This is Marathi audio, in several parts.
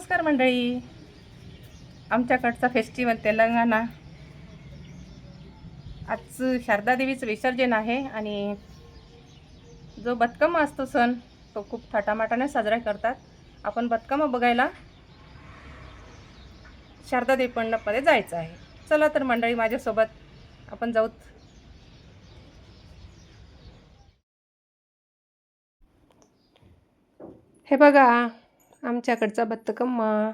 नमस्कार मंडळी. आमच्याकडचा फेस्टिवल तेलंगणा. आज शारदादेवीचं विसर्जन आहे आणि जो बदकम असतो सण तो खूप थाटामाटाने साजरा करतात. आपण बदकमा बघायला शारदादेवी मंडपमध्ये जायचं आहे. चला तर मंडळी माझ्यासोबत आपण जाऊत हे बघा आमच्याकडचा बत्तकम्मा.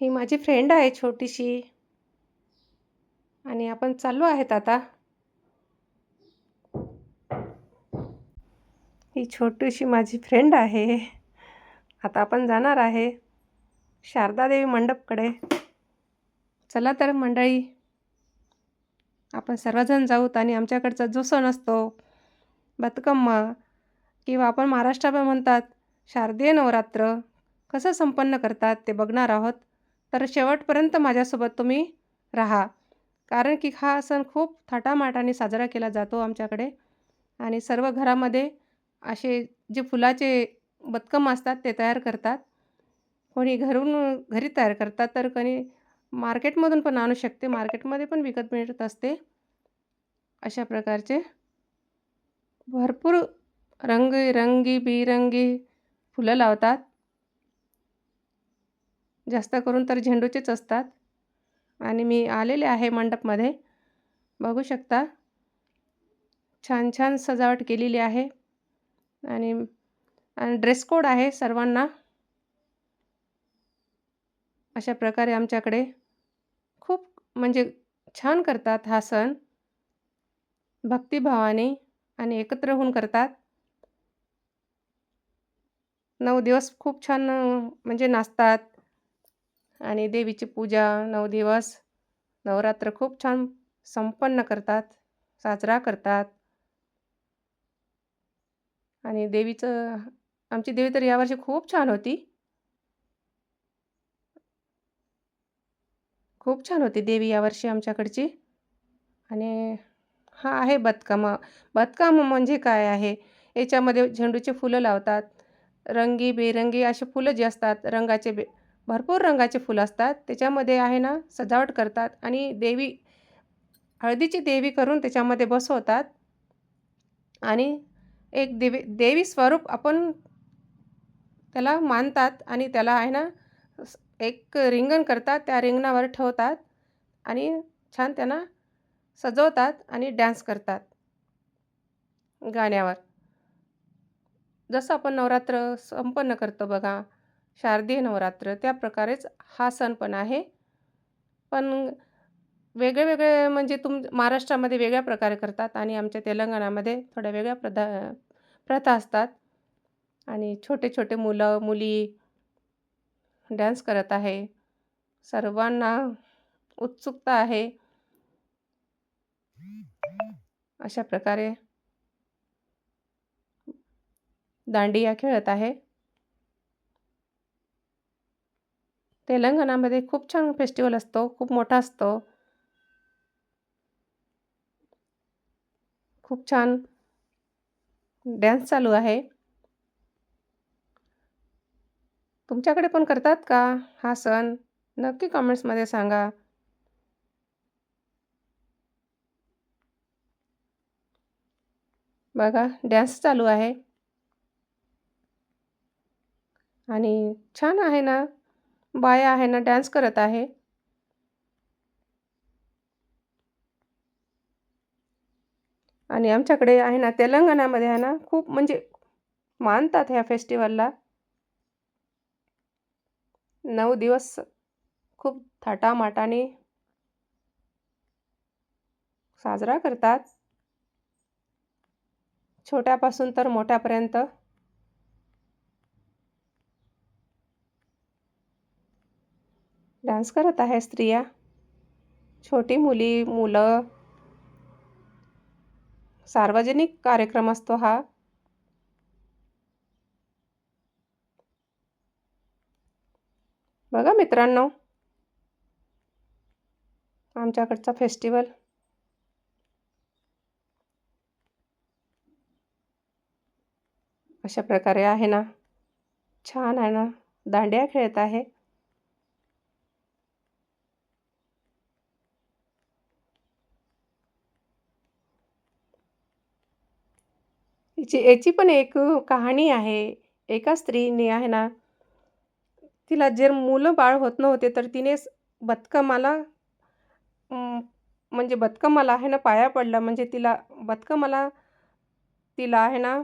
ही माझी फ्रेंड आहे छोटीशी. आणि आपण चालू आहेत आता. ही छोटीशी माझी फ्रेंड आहे. आता आपण जाणार आहे शारदादेवी मंडपकडे. चला तर मंडळी आपण सर्वजण जाऊत आणि आमच्याकडचा जो सण असतो बतकम्मा किंवा आपण महाराष्ट्रामध्ये म्हणतात शारदीय नवरात्र कसं संपन्न करतात ते बघणार आहोत. तर शेवटपर्यंत माझ्यासोबत तुम्ही राहा. कारण की हा सण खूप थाटामाटाने साजरा केला जातो आमच्याकडे. आणि सर्व घरामध्ये असे जे फुलाचे बदकम असतात ते तयार करतात. कोणी घरून घरी तयार करतात तर कोणी मार्केटमधून पण आणू शकते. मार्केटमध्ये पण विकत मिळत असते. अशा प्रकारचे भरपूर रंगी रंगी बिरंगी फुलं लावतात. जास्त करून तर झेंडूचेच असतात. आणि मी आलेले आहे मंडपमध्ये. बघू शकता. छान छान सजावट केलेली आहे. आणि ड्रेस कोड आहे सर्वांना. अशा प्रकारे आमच्याकडे खूप म्हणजे छान करतात हा सण. भक्तिभावाने आणि एकत्र होऊन करतात. नऊ दिवस खूप छान म्हणजे नाचतात. आणि देवीची पूजा नऊ दिवस. नवरात्र खूप छान संपन्न करतात साजरा करतात. आणि देवीचं आमची देवी तर यावर्षी खूप छान होती. खूप छान होती देवी यावर्षी आमच्याकडची. आणि हा आहे बदकामा बदकाम म्हणजे काय आहे? याच्यामध्ये झेंडूचे फुलं लावतात. रंगी बेरंगी असे फुलं जे असतात रंगाचे बे भरपूर रंगाचे फुलं असतात. त्याच्यामध्ये आहे ना सजावट करतात आणि देवी हळदीची देवी करून त्याच्यामध्ये बसवतात. आणि एक देवी देवी स्वरूप आपण त्याला मानतात आणि त्याला आहे ना एक रिंगण करतात त्या रिंगणावर ठेवतात आणि छान त्यांना सजवतात आणि डॅन्स करतात गाण्यावर. जसं आपण नवरात्र संपन्न करतो बघा शारदीय नवरात्र त्या प्रकारेच हा सण पण आहे. पण वेगळे वेगळे म्हणजे तुम महाराष्ट्रामध्ये वेगळ्या प्रकारे करतात आणि आमच्या तेलंगणामध्ये थोड्या वेगळ्या प्रधा प्रथा असतात. आणि छोटे छोटे मुलं मुली डॅन्स करत आहे. सर्वांना उत्सुकता आहे. अशा प्रकारे दांडिया खेळत आहे. तेलंगणामध्ये खूप छान फेस्टिवल असतो खूप मोठा असतो. खूप छान डॅन्स चालू आहे. तुमच्याकडे पण करतात का हा सण? नक्की कमेंट्समध्ये सांगा. बघा डॅन्स चालू आहे. आणि छान आहे ना? बाया आहे ना डान्स करत आहे. आणि आमच्याकडे आहे ना तेलंगणामध्ये आहे ना खूप म्हणजे मानतात ह्या फेस्टिवलला नऊ दिवस खूप थाटामाटाने साजरा करतात. छोट्यापासून तर मोठ्यापर्यंत. डान्स करत आहे स्त्रिया. छोटी मुली मुलं. सार्वजनिक कार्यक्रम असतो हा. बघा मित्रांनो आमच्याकडचा फेस्टिवल. अशा प्रकारे आहे ना. छान आहे ना. दांडिया खेळत आहे. हिची याची पण एक कहाणी आहे. एका स्त्रीने आहे ना तिला जर मुलं बाळ होत नव्हते तर तिने बदकमाला म्हणजे बदकमाला आहे ना पाया पडला. म्हणजे तिला बदकमाला तिला आहे ना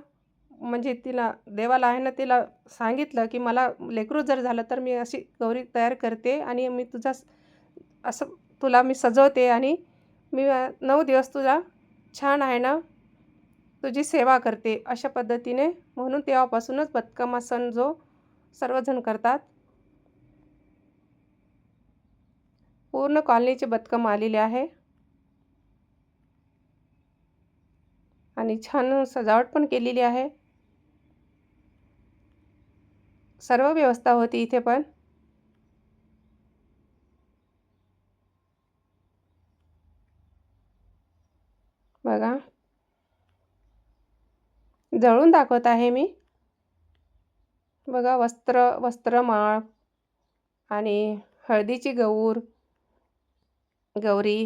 म्हणजे तिला देवाला आहे ना तिला सांगितलं की मला लेकरू जर झालं तर मी अशी गौरी तयार करते आणि मी तुझा असं तुला मी सजवते आणि मी नऊ दिवस तुझा छान आहे ना तुझी सेवा करते अशा पद्धतीने म्हणून तेव्हापासूनच बदकामा सण जो सर्वजण करतात. पूर्ण कॉलनीचे बदकम आलेले आहे. आणि छान सजावट पण केलेली आहे. सर्व व्यवस्था होती इथे पण. जळून दाखवत आहे मी. बघा वस्त्र वस्त्रमाळ आणि हळदीची गौर गौरी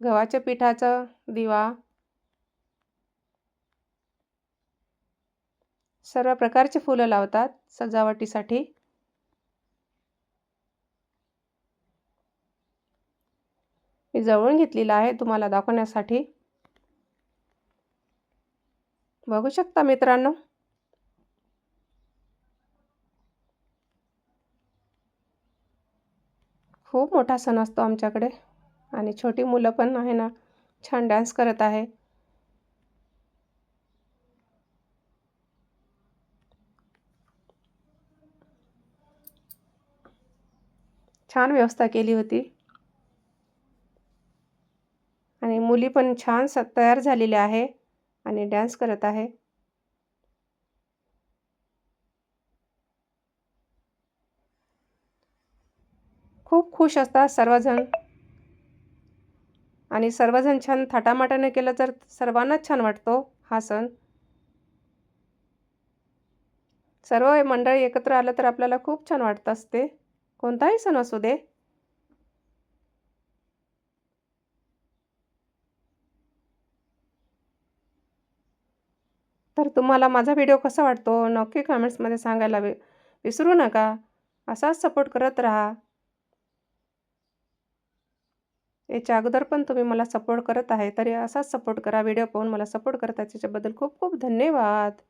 गव्हाच्या पिठाचा दिवा सर्व प्रकारचे फुलं लावतात सजावटीसाठी. मी जवळून घेतलेला आहे तुम्हाला दाखवण्यासाठी. बघू शकता मित्रांनो. खूप मोठा सण असतो आमच्याकडे. आणि छोटी मुलं पण आहे ना छान डान्स करत आहे. छान व्यवस्था केली होती. आणि मुली पण छान स तयार झालेल्या आहे. आणि डॅन्स करत आहे. खूप खुश असतात सर्वजण. आणि सर्वजण छान थाटामाटाने केलं तर सर्वांनाच छान वाटतो हा सण. सर्व मंडळी एकत्र आलं तर आपल्याला खूप छान वाटत असते. कोणताही सण असू दे तर तुम्हाला माझा व्हिडिओ कसा वाटतो? नक्की कमेंट्समध्ये सांगायला वि विसरू नका. असाच सपोर्ट करत राहा. याच्या अगोदर पण तुम्ही मला सपोर्ट करत आहे तरी असाच सपोर्ट करा. व्हिडिओ पाहून मला सपोर्ट करता त्याच्याबद्दल खूप खूप धन्यवाद.